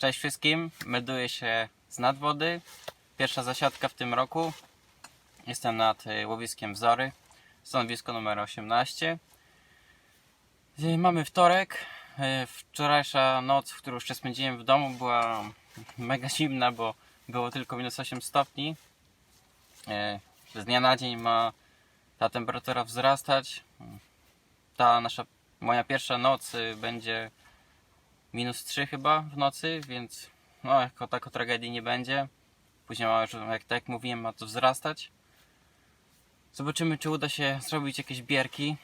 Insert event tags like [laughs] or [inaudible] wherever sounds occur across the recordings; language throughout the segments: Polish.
Cześć wszystkim, melduję się z nadwody. Pierwsza zasiadka w tym roku. Jestem nad y, łowiskiem Wzory, stanowisko numer 18. Y, Mamy wtorek. Y, Wczorajsza noc, którą jeszcze spędziłem w domu, była mega zimna, bo było tylko minus 8 stopni. Y, Z dnia na dzień ma ta temperatura wzrastać. Ta nasza, moja pierwsza noc y, będzie minus 3 chyba w nocy, więc no jako tako tragedii nie będzie. Później jak tak jak mówiłem, ma to wzrastać. Zobaczymy, czy uda się zrobić jakieś bierki.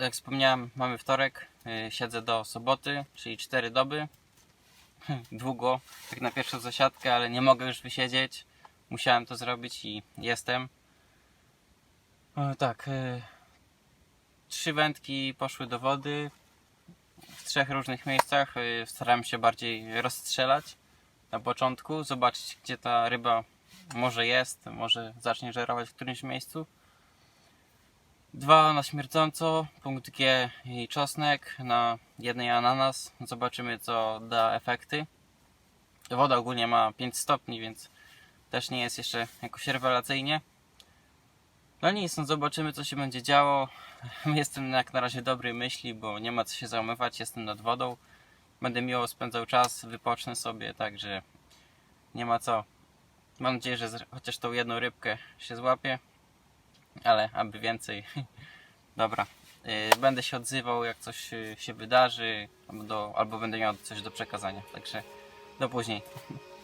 Jak wspomniałem, mamy wtorek, yy, siedzę do soboty, czyli 4 doby. [laughs] Długo, jak na pierwszą zasiadkę, ale nie mogę już wysiedzieć. Musiałem to zrobić i jestem. E, tak, yy, trzy wędki poszły do wody, w trzech różnych miejscach. y, Starałem się bardziej rozstrzelać na początku, zobaczyć gdzie ta ryba może jest, może zacznie żerować w którymś miejscu. Dwa na śmierdząco, punkt G i czosnek, na jednej ananas. Zobaczymy co da efekty. Woda ogólnie ma 5 stopni, więc też nie jest jeszcze jakoś rewelacyjnie. No nic, no zobaczymy co się będzie działo. [laughs] Jestem jak na razie dobrej myśli, bo nie ma co się załamywać, jestem nad wodą. Będę miło spędzał czas, wypocznę sobie, także nie ma co. Mam nadzieję, że chociaż tą jedną rybkę się złapię, ale aby więcej. [laughs] Dobra, yy, będę się odzywał jak coś yy, się wydarzy, albo, do, albo będę miał coś do przekazania, także do później. [laughs]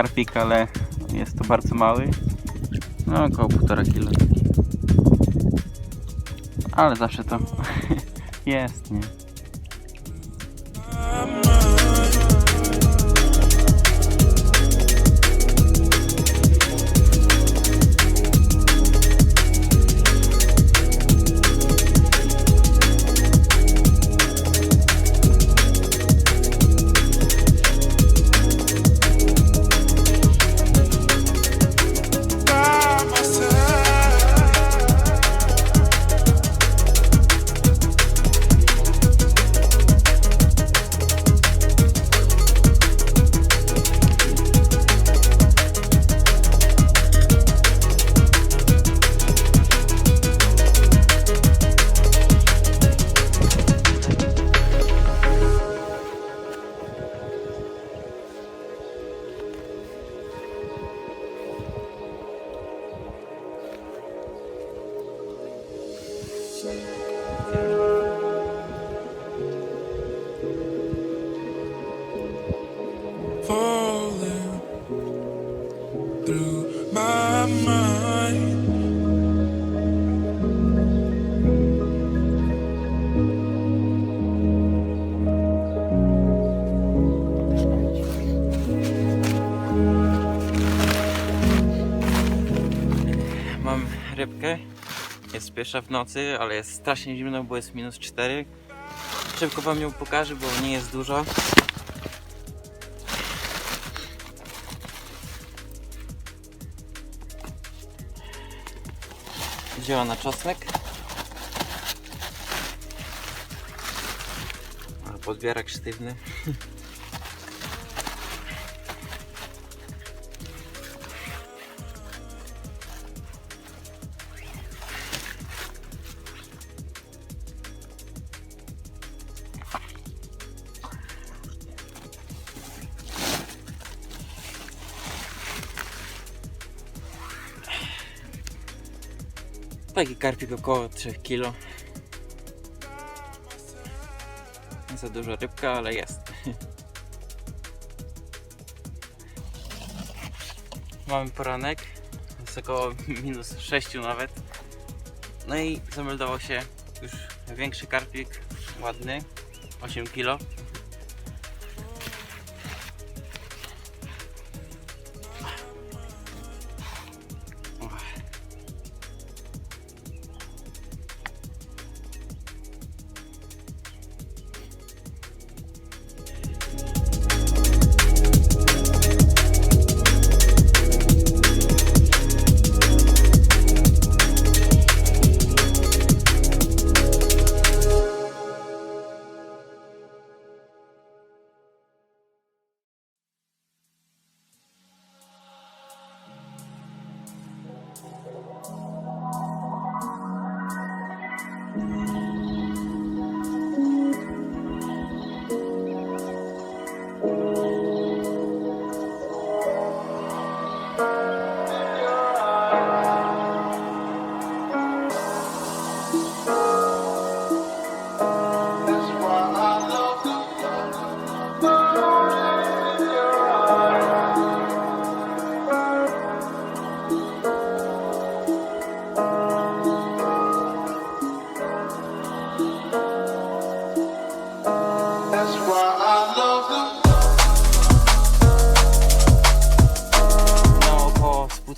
karpik, ale jest to bardzo mały. No około 1,5 kg. Ale zawsze to [laughs] jest, nie? Through my mind. Mam rybkę. Jest pierwsza w nocy, ale jest strasznie zimno, bo jest minus 4. Szybko wam ją pokażę, bo nie jest dużo. Działa na czosnek. Podbierak sztywny. [laughs] Taki karpik około 3 kg. Nie za duża rybka, ale jest. [laughs] Mamy poranek, jest około minus 6 nawet. No i zameldował się już większy karpik, ładny, 8 kg.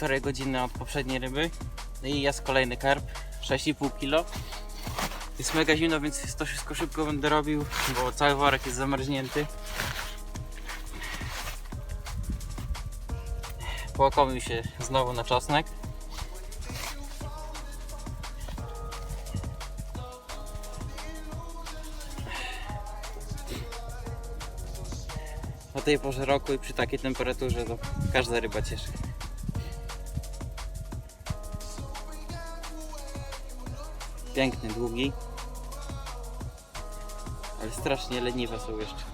Półtorej godziny od poprzedniej ryby. No i jest kolejny karp, 6,5 kg. Jest mega zimno, więc to wszystko szybko będę robił, bo cały worek jest zamarznięty. Połakomił się znowu na czosnek. O tej porze roku i przy takiej temperaturze to każda ryba cieszy. Piękny, długi. Ale strasznie leniwe są jeszcze.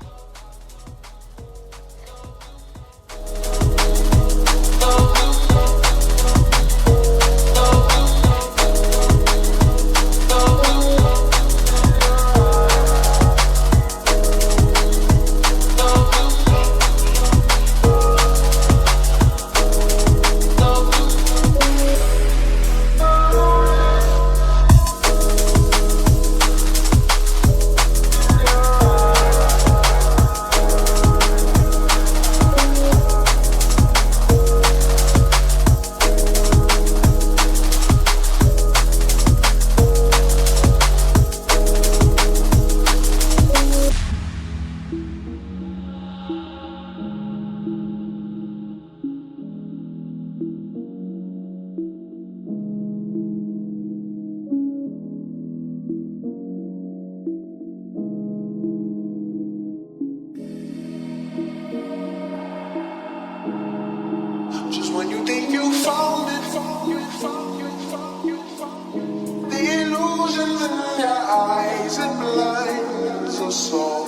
The illusions in your eyes and blinds us soul.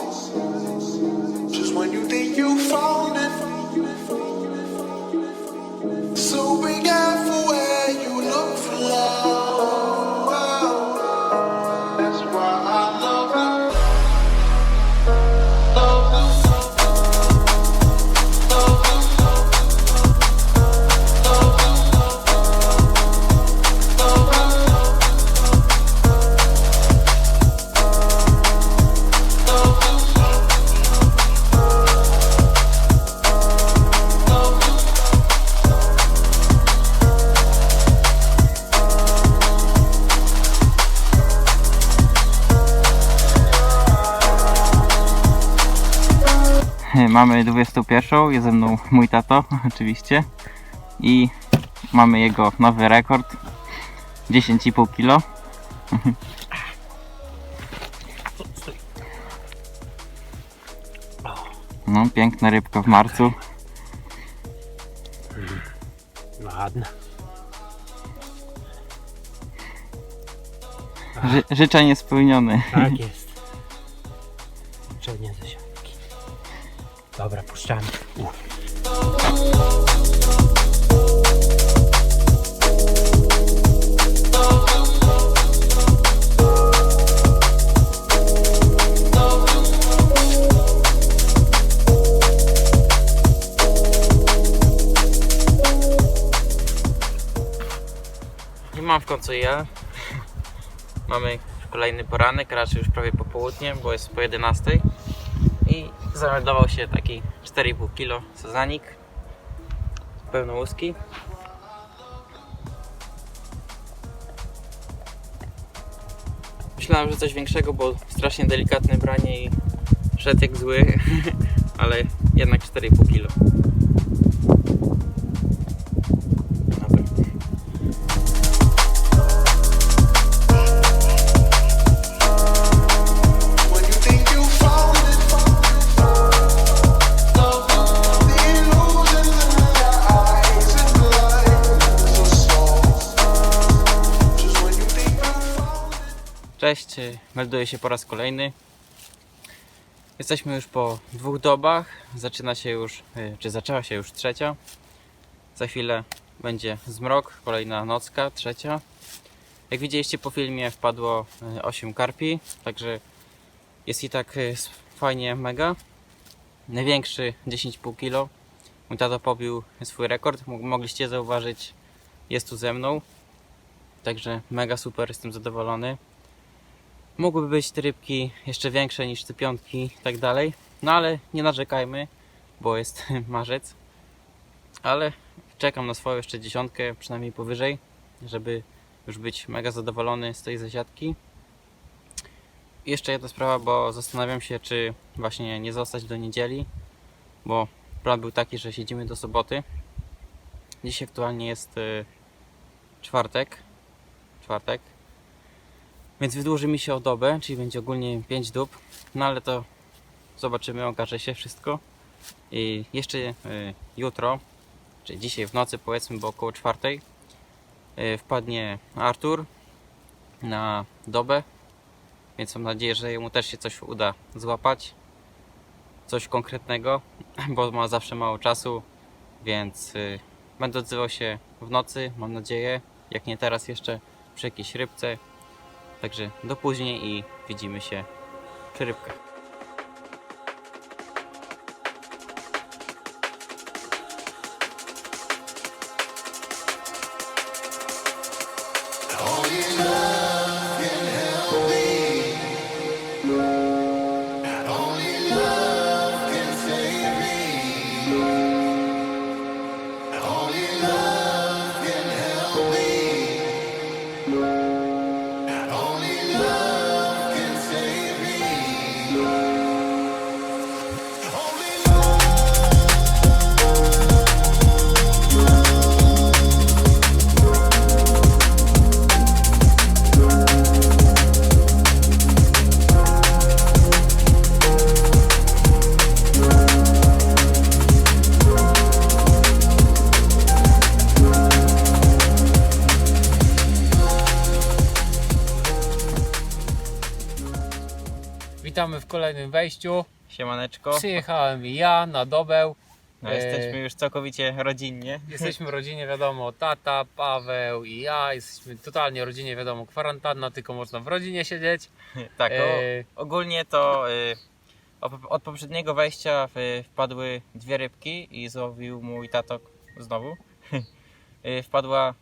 [laughs] Mamy 21, jest ze mną mój tato [laughs] oczywiście i mamy jego nowy rekord. 10,5 kilo. [laughs] No, piękna rybka w marcu. Ładne. Ży życzenie spełnione. Tak jest. Przednie ze. Dobra, puszczamy. U. I mam w końcu ja. [laughs] Mamy kolejny poranek, raczej już prawie popołudnie, bo jest po 11. I zameldował się taki 4,5 kg sezanik. Pełno łuski. Myślałem, że coś większego, bo strasznie delikatne branie i szedł jak zły, [laughs] ale jednak 4,5 kg. Cześć, y, melduję się po raz kolejny. Jesteśmy już po dwóch dobach. Zaczyna się już, y, czy zaczęła się już trzecia. Za chwilę będzie zmrok, kolejna nocka, trzecia. Jak widzieliście po filmie wpadło y, 8 karpi, także jest i tak y, fajnie mega. Największy 10,5 kg. Mój tato pobił swój rekord, Mog- mogliście zauważyć, jest tu ze mną. Także mega super, jestem zadowolony. Mogłyby być te rybki jeszcze większe niż te piątki i tak dalej. No ale nie narzekajmy, bo jest [laughs] marzec. Ale czekam na swoją jeszcze dziesiątkę, przynajmniej powyżej, żeby już być mega zadowolony z tej zasiadki. Jeszcze jedna sprawa, bo zastanawiam się, czy właśnie nie zostać do niedzieli, bo plan był taki, że siedzimy do soboty. Dziś aktualnie jest y, czwartek. Czwartek. Więc wydłuży mi się o dobę, czyli będzie ogólnie 5 dób. No ale to zobaczymy, okaże się wszystko. I jeszcze y, jutro, czy dzisiaj w nocy powiedzmy, bo około czwartej y, wpadnie Artur na dobę. Więc mam nadzieję, że jemu też się coś uda złapać. Coś konkretnego, [laughs] bo ma zawsze mało czasu. Więc y, będę odzywał się w nocy, mam nadzieję. Jak nie teraz jeszcze przy jakiejś rybce. Także do później i widzimy się przy rybkach. Wejściu. Siemaneczko. Przyjechałem ja na dobę. No, e, jesteśmy już całkowicie rodzinnie. [laughs] Jesteśmy w rodzinie, wiadomo, tata, Paweł i ja. Jesteśmy totalnie w rodzinie, wiadomo, kwarantanna, tylko można w rodzinie siedzieć. tak, E, o, ogólnie to y, od poprzedniego wejścia wpadły dwie rybki i złowił mój tato znowu. [laughs] Y, Wpadła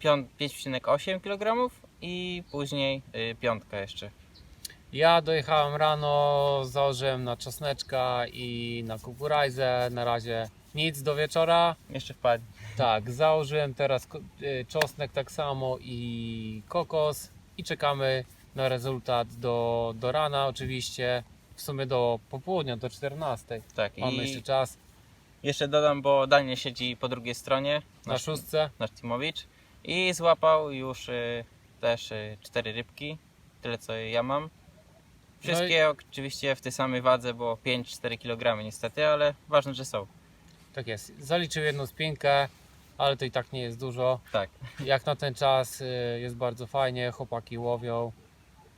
pią- 5,8 kg i później y, piątka jeszcze. Ja dojechałem rano, założyłem na czosneczka i na kukurajzę. Na razie nic do wieczora. Jeszcze wpadł. Tak, założyłem teraz y, czosnek tak samo i kokos i czekamy na rezultat do, do rana oczywiście. W sumie do popołudnia, do 14. Tak, Mamy i jeszcze czas jeszcze dodam, bo Daniel siedzi po drugiej stronie. na nasz- szóstce. nasz Timowicz I złapał już y, też y, cztery rybki, tyle co ja mam. Wszystkie oczywiście w tej samej wadze, bo 5-4 kg niestety, ale ważne, że są. Tak jest. Zaliczył jedną spinkę, ale to i tak nie jest dużo. Tak. Jak na ten czas y, jest bardzo fajnie, chłopaki łowią.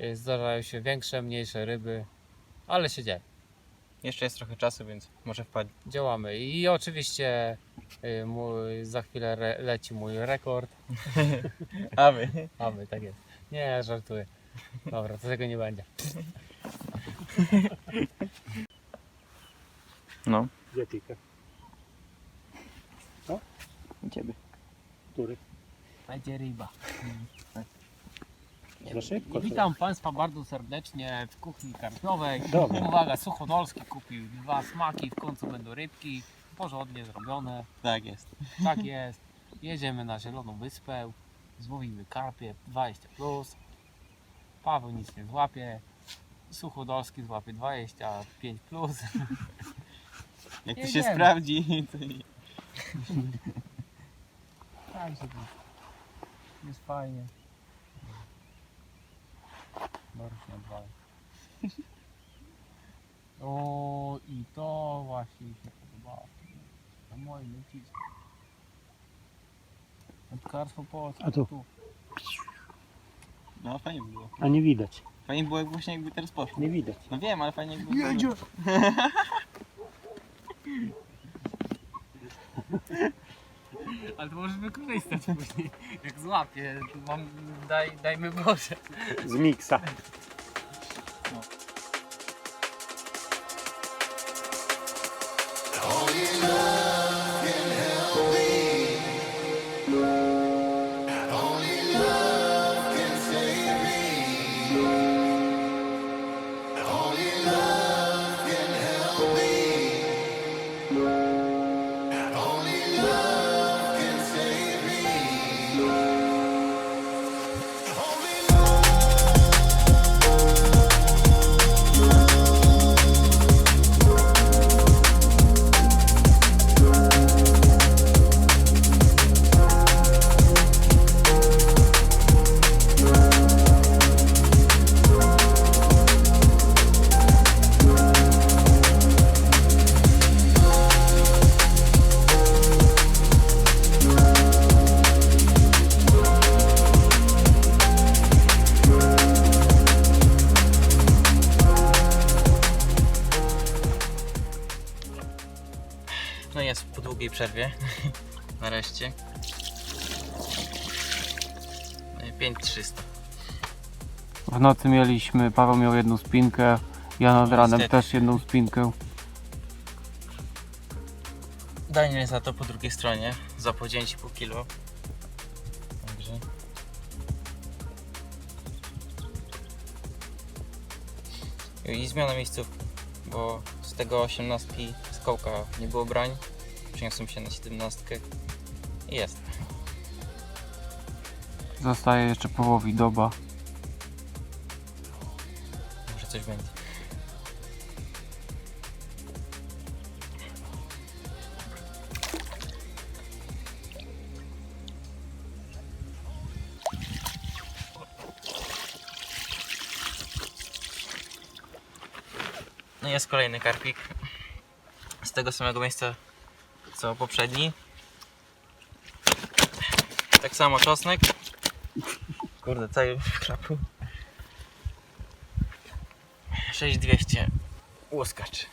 y, Zdarzają się większe, mniejsze ryby, ale się dzieje. Jeszcze jest trochę czasu, więc może wpadnie. Działamy. I oczywiście y, mój, za chwilę re, leci mój rekord. [laughs] A wy? Mamy, tak jest. Nie, żartuję. Dobra, to tego nie będzie. [laughs] No. Gdzie tyka? Ciebie. Który? Będzie ryba. Za szybko. Witam Państwa bardzo serdecznie w kuchni karpiowej. Dobra. Uwaga, Suchodolski kupił dwa smaki, w końcu będą rybki. Porządnie zrobione. Tak jest. Tak jest. Jedziemy na Zieloną Wyspę. Złowimy karpie 20 plus. Paweł nic nie złapie. Suchodolski złapie 25 plus. [laughs] Jak to się Jedziemy. sprawdzi, to i- Także to jest fajnie. Marusia dwa. [laughs] O i to właśnie mi się podobało. Na moim lecisko. Wędkarstwo polskie. A tu? No fajnie by było. A nie widać. Fajnie było jak właśnie jakby teraz poszło. Nie widać. No wiem, ale fajnie jakby Jedzie. [laughs] Ale to możesz wykorzystać później. Jak złapię, to mam, daj, dajmy Boże. Z miksa. No długiej przerwie. [laughs] Nareszcie. No i 5300. W nocy mieliśmy, Paweł miał jedną spinkę, ja nad No, ranem niestety. też jedną spinkę. Daniel za to po drugiej stronie. Za po 9,5 kg. Także. I zmiana miejscówki, bo z tego 18 z kołka nie było brań. Przeniosłem się na 17 i jest. Zostaje jeszcze połowi doba. Może coś będzie. No i jest kolejny karpik. Z tego samego miejsca co poprzedni. Tak samo czosnek. Kurde, cały w krapu. 6200 łuskacz.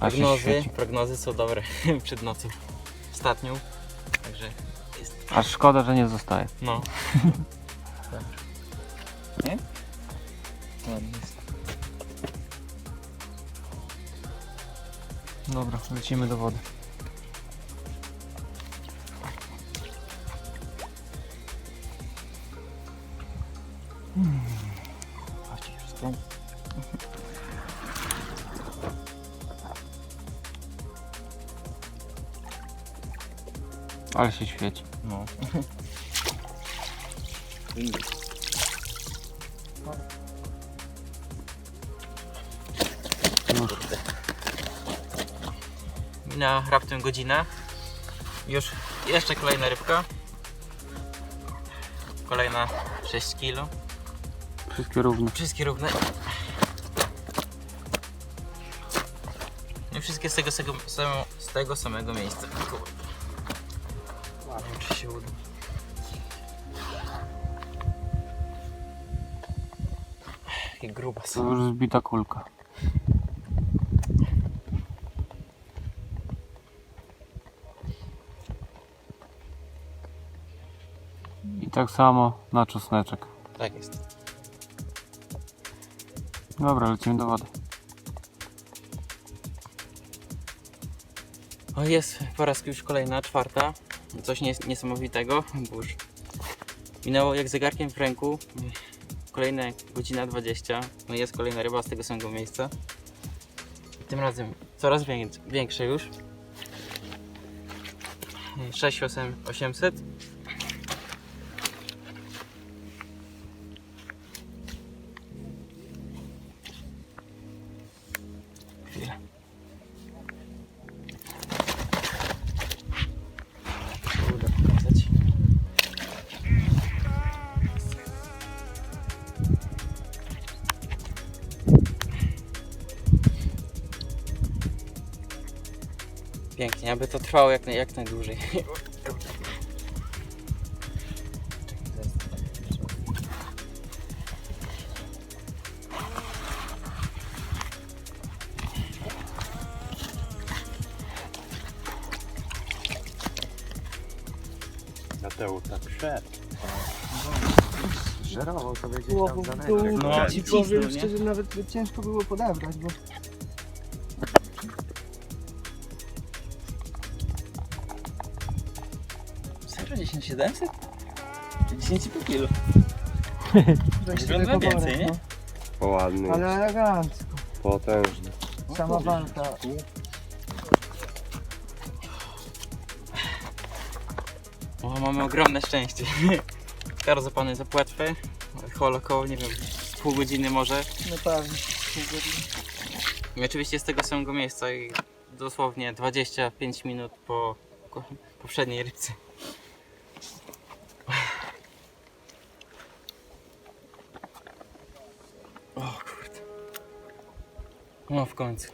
Prognozy, świeci. prognozy są dobre [laughs] przed nocą. Ostatnią. Także jest. Aż szkoda, że nie zostaje. No. [laughs] Nie? Ładnie jest. Dobra, lecimy do wody. Ale się świeci. No. Już. Minęła raptem godzina. Już jeszcze kolejna rybka. Kolejna 6 kg. Wszystkie równe. Wszystkie równe. I wszystkie z tego, samego, z tego samego miejsca. Się uda. Jakie gruba To już zbita kulka. I tak samo na czosneczek. Tak jest. Dobra, lecimy do wody. O jest po raz już kolejna, czwarta. Coś nies niesamowitego, bo już minęło jak zegarkiem w ręku. Kolejne godzina 20. No jest kolejna ryba z tego samego miejsca. Tym razem coraz wię większe już. 6 8 Pięknie, aby to trwało jak, naj, jak najdłużej. Mateusz tak szedł. Żerował sobie gdzieś Było tam za nędzę. No, ci powiem szczerze, nawet ciężko było podebrać, bo Serio 10 700? 10,5 kg. weź Wygląda sobie więcej, nie? no. Ładny, Ale elegancko, potężny. sama walka. O, mamy ogromne szczęście. [laughs] Karo zapany za płetwę. Hol około, nie wiem, pół godziny może. No pewnie. I oczywiście z tego samego miejsca i dosłownie 25 minut po ko- poprzedniej rybce. No w końcu.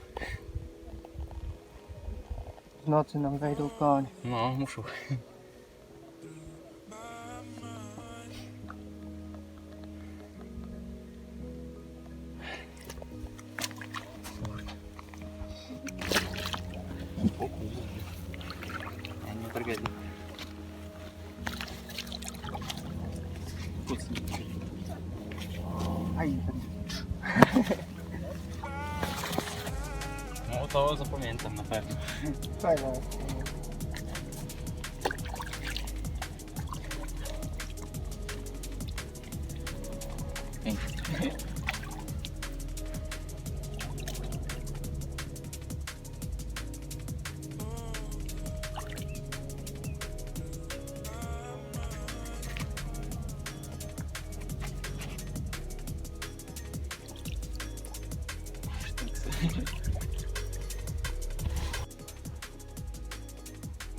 W nocy nam wejdą koń. No, muszą. Nie. Kucnij. Aj, No to zapamiętam na pewno. fajne.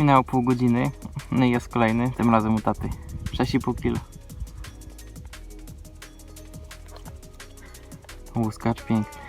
Minęło pół godziny, no i jest kolejny, tym razem u taty. 6,5 kg. Łuskacz piękny.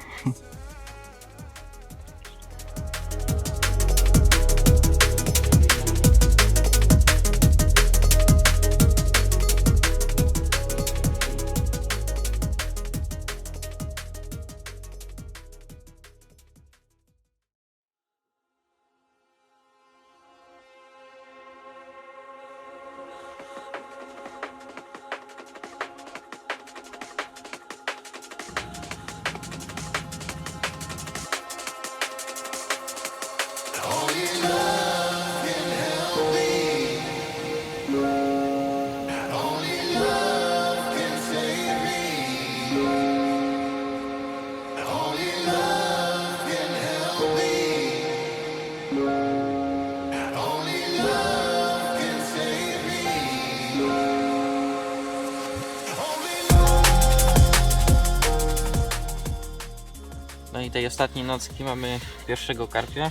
Tej ostatniej nocki mamy pierwszego karpia.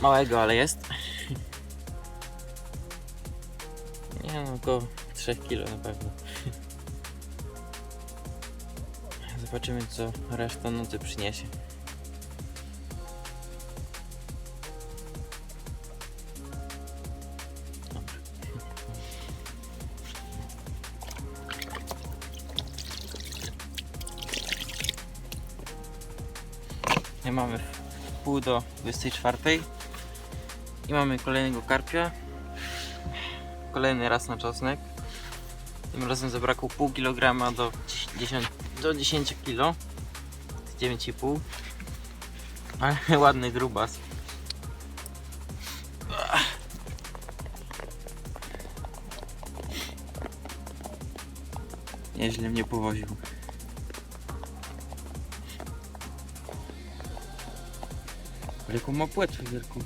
Małego, ale jest. [laughs] Nie no, około 3 kg na pewno. [laughs] Zobaczymy co reszta nocy przyniesie. Do 24 i mamy kolejnego karpia. Kolejny raz na czosnek. Tym razem zabrakło pół kilograma do 10, do 10 kg. 9,5 ale [laughs] ładny grubas. Nieźle mnie powoził. Jaką ma płetwę wielką.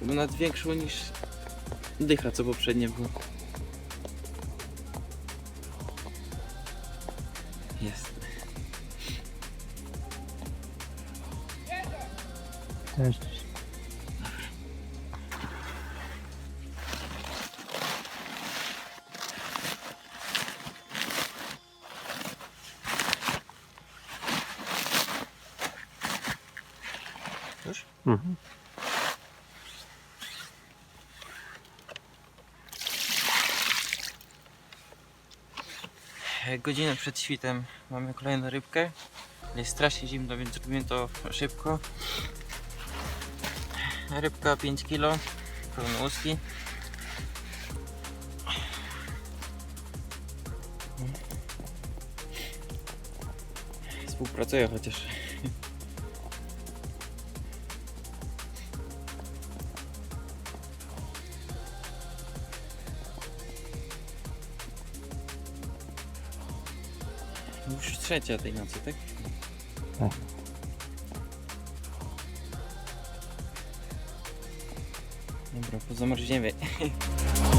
Chyba większą niż dycha, co poprzednie było. Godzinę przed świtem mamy kolejną rybkę. Jest strasznie zimno, więc robimy to szybko. Rybka 5 kg, pełne łuski. Współpracuję chociaż. Trzecia tej nocy, tak? Tak. Dobra, pozamarzniemy. [laughs]